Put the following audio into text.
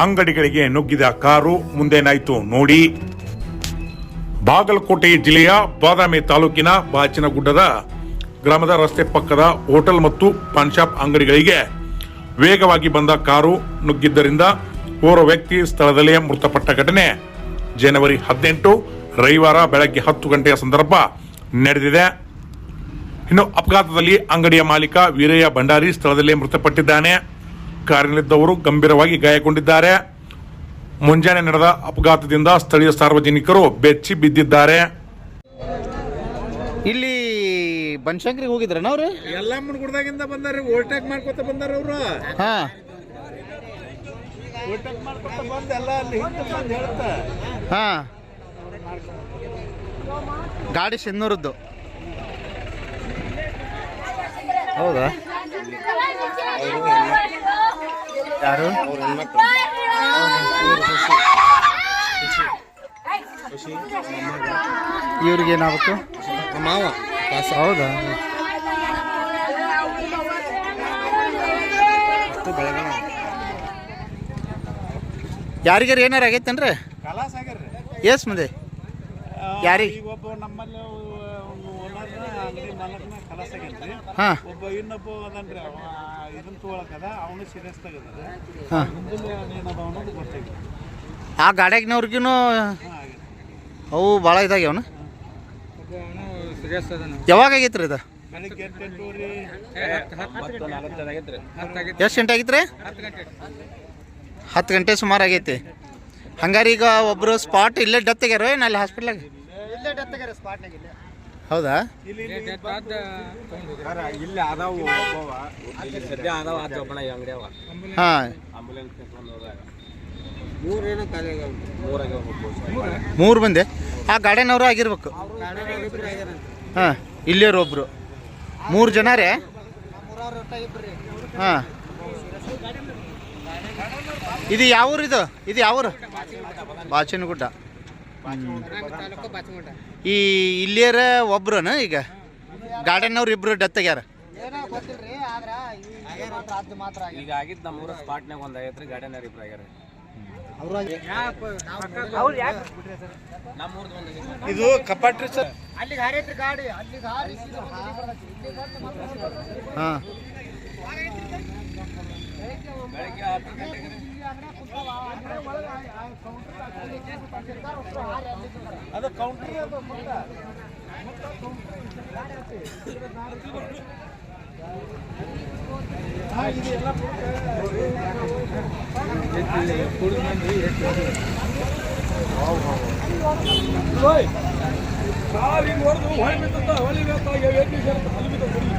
ಅಂಗಡಿಗಳಿಗೆ ನುಗ್ಗಿದ ಕಾರು ಮುಂದೇನಾಯಿತು ನೋಡಿ. ಬಾಗಲಕೋಟೆ ಜಿಲ್ಲೆಯ ಬಾದಾಮಿ ತಾಲೂಕಿನ ಬಾಚಿನಗುಡ್ಡದ ಗ್ರಾಮದ ರಸ್ತೆ ಪಕ್ಕದ ಹೋಟೆಲ್ ಮತ್ತು ಪಾನ್ ಶಾಪ್ ಅಂಗಡಿಗಳಿಗೆ ವೇಗವಾಗಿ ಬಂದ ಕಾರು ನುಗ್ಗಿದ್ದರಿಂದ ಓರ್ವ ವ್ಯಕ್ತಿ ಸ್ಥಳದಲ್ಲೇ ಮೃತಪಟ್ಟ ಘಟನೆ. ಜನವರಿ ಹದಿನೆಂಟು, ರವಿವಾರ ಬೆಳಗ್ಗೆ ಹತ್ತು ಗಂಟೆಯ ಸಂದರ್ಭ ನಡೆದಿದೆ. ಇನ್ನು ಅಪಘಾತದಲ್ಲಿ ಅಂಗಡಿಯ ಮಾಲೀಕ ವೀರಯ್ಯ ಭಂಡಾರಿ ಸ್ಥಳದಲ್ಲೇ ಮೃತಪಟ್ಟಿದ್ದಾನೆ. ಕಾರಿನಲ್ಲಿದ್ದವರು ಗಂಭೀರವಾಗಿ ಗಾಯಗೊಂಡಿದ್ದಾರೆ. ಮುಂಜಾನೆ ನಡೆದ ಅಪಘಾತದಿಂದ ಸ್ಥಳೀಯ ಸಾರ್ವಜನಿಕರು ಬೆಚ್ಚಿ ಬಿದ್ದಿದ್ದಾರೆ. ಇಲ್ಲಿ ಬನಶಂಕರಿಗೆ ಹೋಗಿದ್ರನ ಅವ್ರು? ಎಲ್ಲ ಮುನ್ಗುಡ್ದಾಗಿಂದ ಬಂದಾರ ಓವರ್ಟೇಕ್ ಮಾಡ್ಕೊತ ಬಂದಾರ ಅವರು. ಹಾ. ಮಾಡ್ಕೊತ ಬಂದ್ ಎಲ್ಲ ಅಲ್ಲಿ ಹಿಂದೆ ಬಂದ್ ಹೇಳ್ತಾ ಹಾ. ಗಾಡಿ ಸಿನ್ನೂರದ್ದು ಹೌದಾ? ಯಾರು? ಇವ್ರಿಗೆ ಏನಾಗಬೇಕು ಮಾವ ಹೌದಾ? ಯಾರಿಗಾರ ಏನಾರ ಆಗೈತೇನ್ರಿ? ಎಸ್ ಮಂದಿ. ಯಾರಿಗ್? ಹಾ. ಒಬ್ಬ ಇನ್ನೊಬ್ಬ ಅದನ್ರಿ ಅವ ಇದನ್ನ ತಗೊಳಕದ ಅವನು ಸೀರಿಯಸ್ ತಗದ ಹಾ. ಏನದ ಅನ್ನೋದು ಆ ಗಾಡ್ಯಾಗಿನವ್ರಿಗೂ ಅವು ಭಾಳ ಇದಾಗ್ಯಾವನ ಸೀರಿಯಸ್ ಅದನ. ಯಾವಾಗ ಆಗೈತ್ರಿ ಇದು? ಬೆಳಿಗ್ಗೆ ಎಂಟು ಎಂಟೂವರೆ ಎಷ್ಟು ಗಂಟೆ ಆಗಿತ್ತು ರೀ ಹತ್ತು ಗಂಟೆ ಸುಮಾರು ಆಗೈತಿ. ಹಂಗಾರೆ ಈಗ ಒಬ್ಬರು ಸ್ಪಾಟ್ ಇಲ್ಲೇ ಡೆತ್ ಆಗ್ಯಾರ ಏನು ಅಲ್ಲಿ ಹಾಸ್ಪಿಟ್ಲಾಗ ಹೌದಾ? ಇಲ್ಲಿ ಅದಾವು ಇಲ್ಲಿ ಸದ್ಯ ಅದಾವ ಆತ ಒಬ್ಬನ ಅಂಗಡಿ ಅವ. ಹಾಂ. ಆಂಬುಲೆನ್ಸ್ ಮೂರು ಮಂದಿ ಆ ಗಾರ್ಡನವರು ಆಗಿರ್ಬೇಕು. ಹಾಂ ಇಲ್ಲಿಯವ್ರು ಒಬ್ರು. ಮೂರು ಜನ ರೀ ಹಾಂ. ಇದು ಯಾವ ಊರು ಇದು? ಇದು ಯಾವ ಊರು ಬಾಚನಗುಡ್ಡ. ಈ ಇಲ್ಲಿಯರ ಒಬ್ರನ ಈಗ? ಗಾರ್ಡನ್ ಅವ್ರು ಇಬ್ರು ಡೆತ್ ಆಗ್ಯಾರ. ಈಗ ಆಗಿದ್ದು ನಮ್ಮೂರ ಸ್ಪಾಟ್ನಾಗ ಒಂದು ಗಾರ್ಡನರ್ ಇಬ್ರು ಆಗ್ಯಾರ. ಇದು ಕಪಾಟ್ರಿ ಸರ್. ಹಾಂ. ಅದು ಕೌಂಟ್ರಿ ಅದು ಹಿಂಗ್ ಹೊಡೆದು ಹೊಳೆ ಬಿತ್ತ ಹೊಳಿ ಬೇಕಾಗಿ ಎಲ್ಲಿ ಬಿದ್ದ ಕುಡಿ